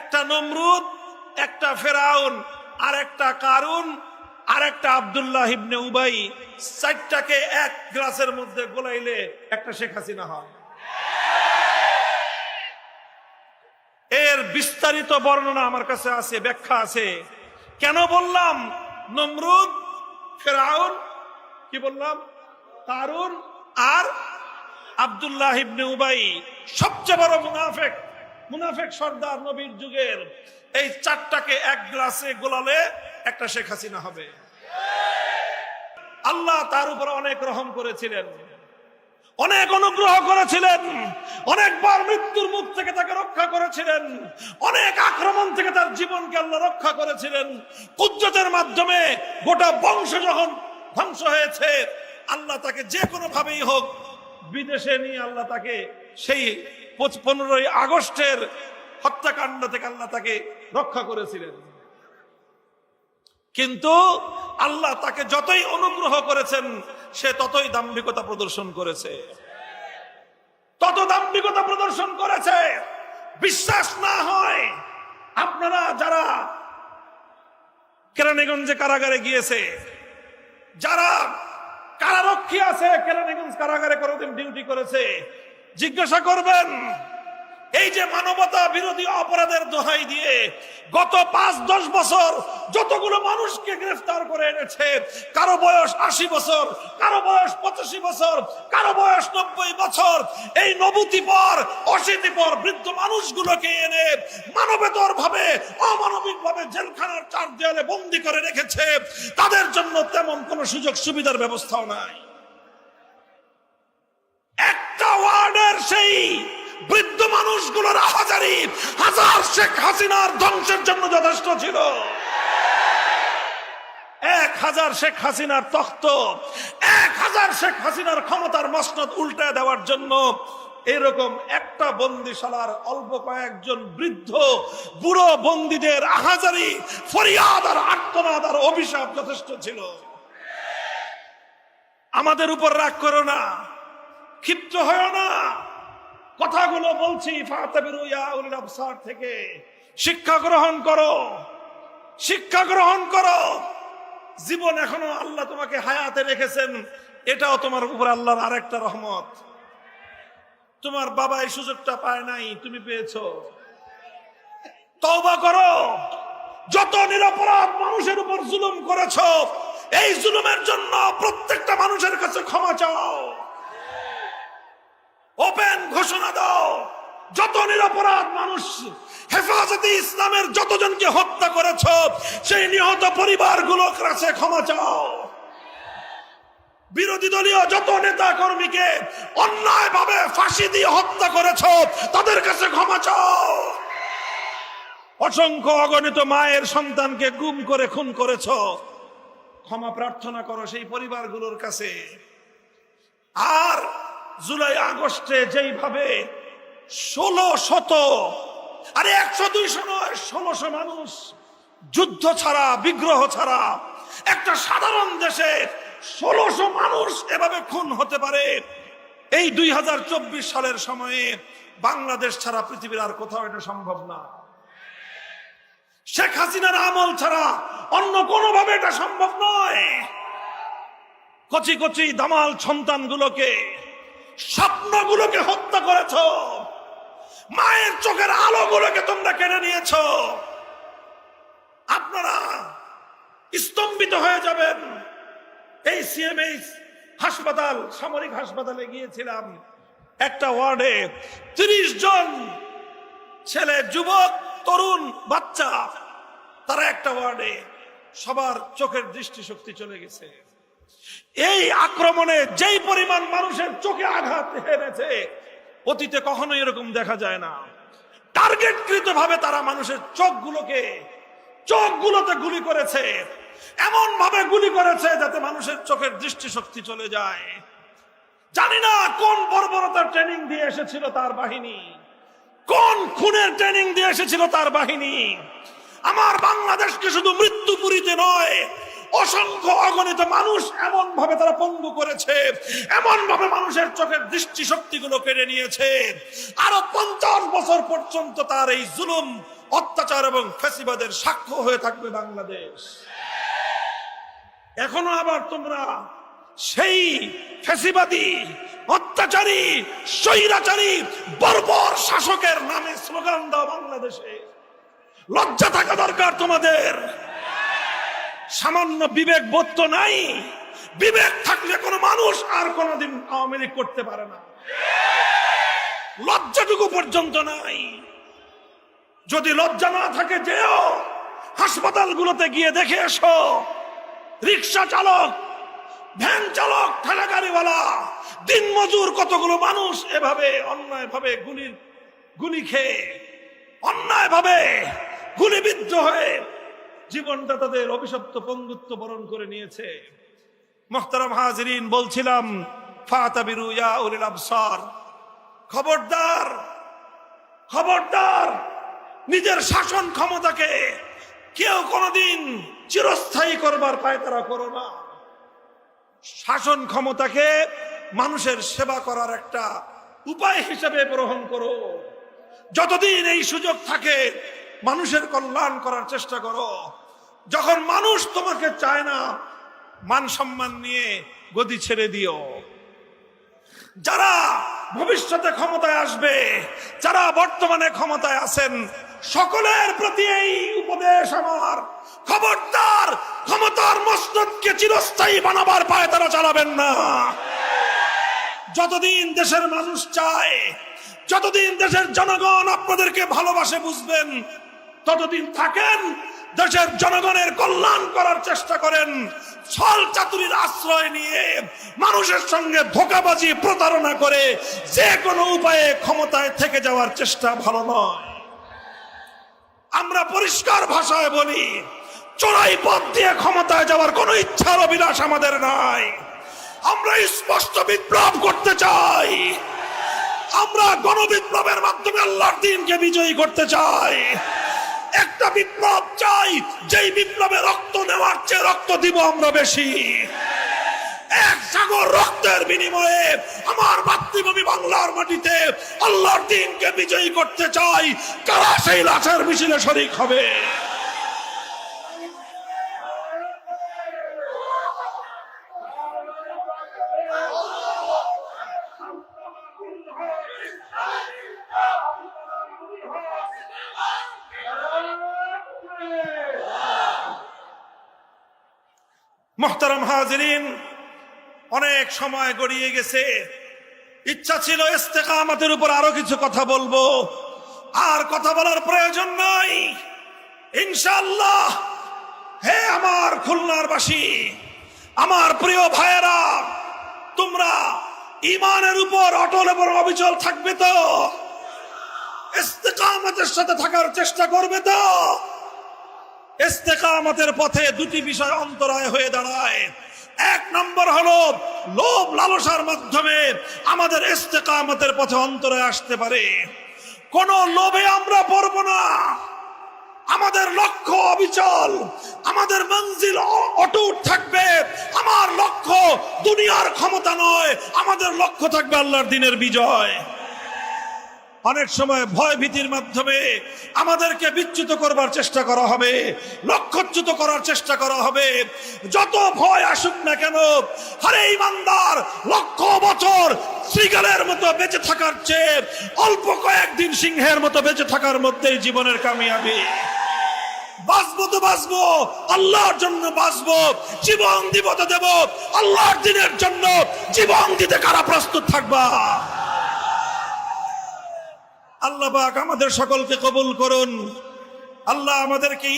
একটা নমরুদ, একটা ফেরাউন আর একটা কারুন আর একটা আবদুল্লাহ ইবনে উবাই। চারটাকে এক গ্লাসের মধ্যে গোলাইলে একটা শেখ হাসিনা হয়। এর বিস্তারিত বর্ণনা আমার কাছে আছে, ব্যাখ্যা আছে। কেন বললাম নমরুদ, ফেরাউন, কি বললাম? কারুন আর আব্দুল্লাহ ইবনে উবাই। সবচেয়ে বড় মুনাফেক মুনাফেক সর্দার নবীর যুগের এই চারটাকে এক গ্লাসে গোলালে একটা শেখ হাসিনা হবে। আল্লাহ তার উপর অনেক রহম করেছিলেন। অনেক অনুগ্রহ করেছিলেন। অনেকবার মৃত্যুর মুখ থেকে তাকে রক্ষা করেছিলেন। অনেক আক্রমণ থেকে তার জীবনকে আল্লাহ রক্ষা করেছিলেন। কুজ্জতের মাধ্যমে গোটা বংশ যখন ধ্বংস হয়েছে, আল্লাহ তাকে যে কোনো ভাবেই হোক বিদেশে নিয়ে আল্লাহ তাকে সেই পনেরোই আগস্টের হত্যাকাণ্ড থেকে আল্লাহ তাকে রক্ষা করেছিলেন। কিন্তু আল্লাহ তাকে যতই অনুগ্রহ করেছেন, সে ততই দাম্ভিকতা প্রদর্শন করেছে। তত দাম্ভিকতা প্রদর্শন করেছে। বিশ্বাস না হয় আপনারা যারা কেরানীগঞ্জে কারাগারে গিয়েছে, যারা কারারক্ষী আছে কেরানীগঞ্জ কারাগারে কোনোদিন ডিউটি করেছে জিজ্ঞাসা করবেন, এই যে মানবতা বিরোধী অপরাধের দোহাই দিয়ে গত পাঁচ, দশ বছর যতগুলো মানুষকে গ্রেফতার করে এনেছে, কারও বয়স আশি বছর, কারও বয়স পঁচাশি বছর, কারও বয়স নব্বই বছর, এই নবুতি পর অশীতি পর বৃদ্ধ মানুষগুলোকে এনে মানবেতর ভাবে অমানবিক ভাবে জেলখানার চার দেয়ালে বন্দি করে রেখেছে, তাদের জন্য তেমন কোনো সুযোগ সুবিধার ব্যবস্থাও নাই একটা ওয়ার্ডের সেই বৃদ্ধ মানুষগুলোর হাজারি হাজার শেখ হাসিনার ধ্বংসের জন্য যথেষ্ট ছিল। এক হাজার শেখ হাসিনার তখ্ত, এক হাজার শেখ হাসিনার ক্ষমতার মসনদ উল্টায় দেওয়ার জন্য এরকম একটা বন্দিশালার অল্প কয়েকজন বৃদ্ধ, বুড়ো বন্দীদের আহাজারি, ফরিয়াদ আর আত্মনাদ আর অভিশাপ যথেষ্ট ছিল। আমাদের উপর রাগ করো না। ক্ষিপ্ত হয় না। কথাগুলো বলছি থেকে। শিক্ষা গ্রহণ করো। শিক্ষা গ্রহণ করো। জীবন এখনও আল্লাহ তোমাকে হায়াতে রেখেছেন। এটাও তোমার উপর আল্লাহর আরেকটা রহমত। তোমার বাবা এই সুযোগটা পায় নাই, তুমি পেয়েছ। তওবা করো। যত নিরপরাধ মানুষের উপর জুলুম করেছ, এই জুলুমের জন্য প্রত্যেকটা মানুষের কাছে ক্ষমা চাও ঘোষণা দাও। যত নিরপরাধ মানুষ হেফাজতে ইসলামের যতজনকে হত্যা করেছ, সেই নিহত পরিবারগুলোর কাছে ক্ষমা চাও। বিরোধী দলীয় যত নেতা কর্মীকে অন্যায় ভাবে ফাঁসি দিয়ে হত্যা করেছ, তাদের কাছে ক্ষমা চাও। অসংখ্য অগণিত মায়ের সন্তানকে গুম করে খুন করেছ। ক্ষমা প্রার্থনা করো সেই পরিবারগুলোর কাছে। আর জুলাই আগস্টে যেইভাবে ষোলো শত, আরে একশো দুইশো নয় ষোলোশো মানুষ যুদ্ধ ছাড়া, বিগ্রহ ছাড়া, একটা সাধারণ দেশে ষোলোশো মানুষ এভাবে খুন হতে পারে। এই দুই হাজার চব্বিশ সালের সময়ে বাংলাদেশ ছাড়া পৃথিবীর আর কোথাও এটা সম্ভব না। শেখ হাসিনার আমল ছাড়া অন্য কোনোভাবে এটা সম্ভব নয়। কচি কচি দামাল সন্তানগুলোকে স্বপ্নগুলোকে হত্যা করেছ। মায়ের চোখের আলোগুলোকে তোমরা কেড়ে নিয়েছ। আপনারা স্তম্ভিত হয়ে যাবেন। এই সিএমএইচ হাসপাতাল, সামরিক হাসপাতালে গিয়েছিলাম। একটা ওয়ার্ডে তিরিশ জন ছেলে, যুবক, তরুণ, বাচ্চা, তারা একটা ওয়ার্ডে সবার চোখের দৃষ্টিশক্তি চলে গেছে। এই আক্রমণে যেই পরিমাণ মানুষের চোখে আঘাত হেরেছে অতীতে কখনো এরকম দেখা যায় না। টার্গেটকৃত ভাবে তারা মানুষের চোখগুলোকে, চোখগুলোতে গুলি করেছে। এমন ভাবে গুলি করেছে যাতে মানুষের চোখের দৃষ্টিশক্তি চলে যায়। জানি না কোন বর্বরতার ট্রেনিং দিয়ে এসেছিল তার বাহিনী। কোন খুনের ট্রেনিং দিয়ে এসেছিল তার বাহিনী। আমার বাংলাদেশকে শুধু মৃত্যুপুরীতে নয় অসংখ্য অগণিত মানুষ এমন ভাবে তারা পঙ্গু করেছে এমন ভাবে মানুষের চোখের দৃষ্টি শক্তিগুলো কেড়ে নিয়েছে। আরও পঞ্চাশ বছর পর্যন্ত তার এই জুলুম, অত্যাচার এবং ফেসিবাদের সাক্ষ্য হয়ে থাকবে বাংলাদেশ। এখনও আবার তোমরা সেই ফেসিবাদী অত্যাচারী, স্বৈরাচারী, বর্বর শাসকের নামে স্লোগান দাও বাংলাদেশে। লজ্জা থাকা দরকার তোমাদের। সামান্য বিবেক বোধ তো নাই। বিবেক থাকলে কোনো মানুষ আর কোনোদিন আওয়ামী লীগ করতে পারে না। লজ্জাটুকু পর্যন্ত নাই। যদি লজ্জা না থাকে যেও, হাসপাতালগুলোতে গিয়ে দেখে এসো। রিক্সা চালক, ভ্যান চালক ঠেলা গাড়িওয়ালা দিন মজুর কতগুলো মানুষ এভাবে অন্যায় ভাবে গুলির গুলি খেয়ে অন্যায় ভাবে গুলিবিদ্ধ হয়ে জীবনটা তাদের অভিশপ্ত পঙ্গুত্ব বরণ করে নিয়েছে। মোহতারাম হাজরিন, বলছিলাম, ফাতাবিরু ইয়া উলিল আবসার। খবরদার খবরদার, নিজের শাসন ক্ষমতাকে কেউ কোনোদিন চিরস্থায়ী করবার পায়তারা করো না। শাসন ক্ষমতাকে মানুষের সেবা করার একটা উপায় হিসেবে গ্রহণ করো। যতদিন এই সুযোগ থাকে, মানুষের কল্যাণ করার চেষ্টা করো। যখন মানুষ তোমাকে চায় না, মান সম্মান নিয়ে গদি ছেড়ে দিও। যারা ভবিষ্যতে ক্ষমতায় আসবে, যারা বর্তমানে ক্ষমতায় আছেন, সকলের প্রতি এই উপদেশ আমার। খবরদার, ক্ষমতার মসনদকে চিরস্থায়ী বানাবার পায়ে তারা চালাবেন না। যতদিন দেশের মানুষ চায়, যতদিন দেশের জনগণ আপনাদেরকে ভালোবাসে, বুঝবেন, ততদিন থাকেন দেশের জনগণের কল্যাণ করার চেষ্টা করেন। ছল চাতুরির আশ্রয় নিয়ে মানুষের সঙ্গে ধোকাবাজি, প্রতারণা করে যে কোনো উপায়ে ক্ষমতায় থেকে যাওয়ার চেষ্টা ভালো নয়। আমরা পরিষ্কার ভাষায় বলি চড়াই পথ দিয়ে ক্ষমতায় যাওয়ার কোনো ইচ্ছার অভিলাষ আমাদের নাই। আমরা স্পষ্ট বিপ্লব করতে চাই। আমরা গণবিপ্লবের মাধ্যমে আল্লাহর দিনকে বিজয়ী করতে চাই। একটা বিপ্লব চাই, যেই বিপ্লবে রক্ত নেওয়ার চেয়ে রক্ত দিব আমরা বেশি। এক সাগর রক্তের বিনিময়ে আমার মাতৃভূমি বাংলার মাটিতে আল্লাহর দিনকে বিজয়ী করতে চাই, কারা সেই লাশের মিছিলে শরিক হবে? মোহতারাম হাজরিন, অনেক সময় গড়িয়ে গেছে। ইচ্ছা ছিল ইস্তেকামাতের উপর আরও কিছু কথা বলব। আর কথা বলার প্রয়োজন নাই। ইনশাল্লাহ হে আমার খুলনার বাসী, আমার প্রিয় ভাইয়েরা, তোমরা ইমানের উপর অটল এবং অবিচল থাকবে তো? ইস্তেকামতের সাথে থাকার চেষ্টা করবে তো? ইস্তেকামতের পথে দুটি বিষয় অন্তরায় হয়ে দাঁড়ায়। এক নম্বর হলো, লোভ লালসার মাধ্যমে আমাদের ইস্তেকামতের পথে অন্তরায় আসতে পারে। কোন লোভে আমরা পড়ব না। আমাদের লক্ষ্য অবিচল, আমাদের মঞ্জিল অটুট থাকবে। আমার লক্ষ্য দুনিয়ার ক্ষমতা নয়, আমাদের লক্ষ্য থাকবে আল্লাহর দিনের বিজয়। অনেক সময় ভয় ভীতির মাধ্যমে আমাদেরকে বিচ্যুত করবার চেষ্টা করা হবে লক্ষ্যচ্যুত করার চেষ্টা করা হবে। যত ভয় আসুক না কেন আরে ইমানদার, লক্ষ বছর শ্রীগালের মতো বেঁচে থাকার চেয়ে অল্প কয়েকদিন সিংহের মতো বেঁচে থাকার মধ্যেই জীবনের কামিয়াবি। বাঁচবো তো বাঁচবো, আল্লাহর জন্য বাঁচবো, জীবন দিব তো দেব, আল্লাহর দিনের জন্য জীবন দিতে কারা প্রস্তুত থাকবা? আল্লাহ আমাদের সকলকে কবুল করুন। আল্লাহ আমাদেরকে